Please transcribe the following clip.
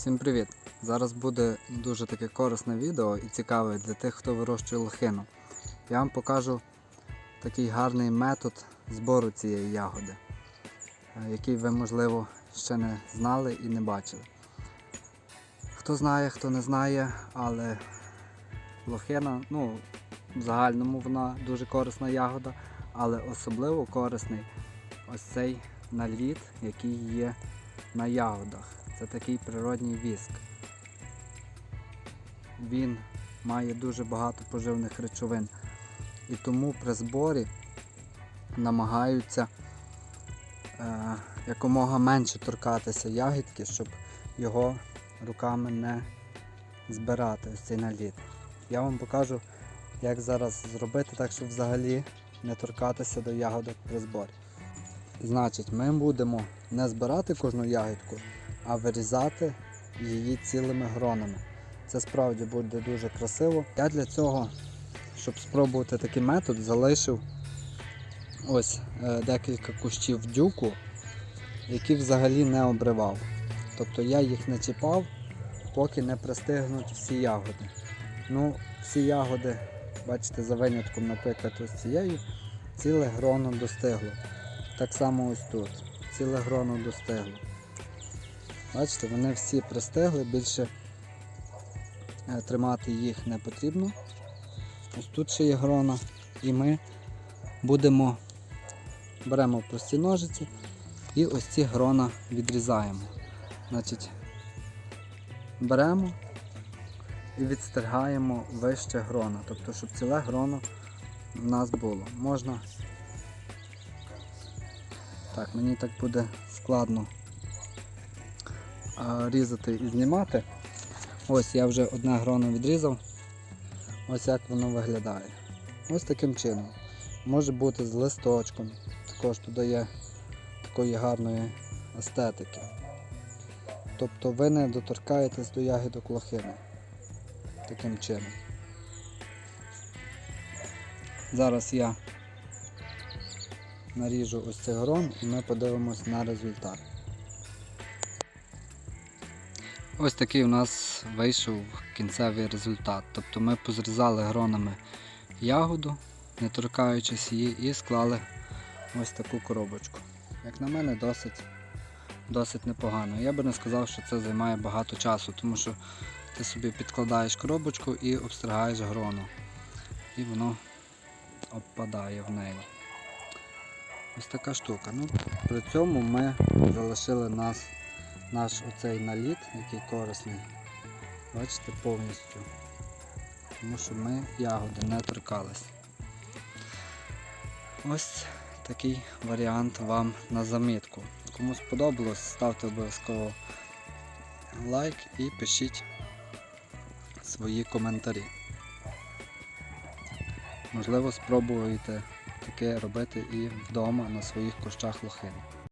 Всім привіт! Зараз буде дуже таке корисне відео і цікаве для тих, хто вирощує лохину. Я вам покажу такий гарний метод збору цієї ягоди, е, який ви, можливо, ще не знали і не бачили. Хто знає, хто не знає, але лохина, ну, в загальному вона дуже корисна ягода, але особливо корисний ось цей наліт, який є на ягодах. Це такий природній віск. Він має дуже багато поживних речовин. І тому при зборі намагаються е, якомога менше торкатися ягідки, щоб його руками не збирати, ось цей наліт. Я вам покажу, як зараз зробити так, щоб взагалі не торкатися до ягодок при зборі. Значить, ми будемо не збирати кожну ягідку, а вирізати її цілими гронами. Це справді буде дуже красиво. Я для цього, щоб спробувати такий метод, залишив ось е, декілька кущів дюку, які взагалі не обривав. Тобто я їх не чіпав, поки не пристигнуть всі ягоди. Ну, всі ягоди, бачите, за винятком, наприклад, ось цієї, ціле гроно достигло. Так само ось тут. Ціле гроно достигло. Бачите, вони всі пристигли, більше е, тримати їх не потрібно. Ось тут ще є грона. І ми будемо беремо прості ножиці і ось ці грона відрізаємо. Значить, беремо і відстригаємо вище грона, тобто, щоб ціле гроно в нас було. Можна. Так, мені так буде складно різати і знімати. Ось я вже одне гроно відрізав. Ось як воно виглядає. Ось таким чином. Може бути з листочком, також додає такої гарної естетики. Тобто ви не доторкаєтесь до ягідок лохини. Таким чином. Зараз я наріжу ось цей грон і ми подивимось на результат. Ось такий у нас вийшов кінцевий результат. Тобто ми позрізали гронами ягоду, не торкаючись її, і склали ось таку коробочку. Як на мене, досить, досить непогано. Я би не сказав, що це займає багато часу, тому що ти собі підкладаєш коробочку і обстригаєш грону. І воно обпадає в неї. Ось така штука. Ну, При цьому ми залишили нас, наш оцей наліт, який корисний. Бачите, повністю. Тому що ми ягоди не торкались. Ось такий варіант вам на замітку. Кому сподобалось, ставте обов'язково лайк і пишіть свої коментарі. Можливо, спробуєте таке робити і вдома на своїх кущах лохини.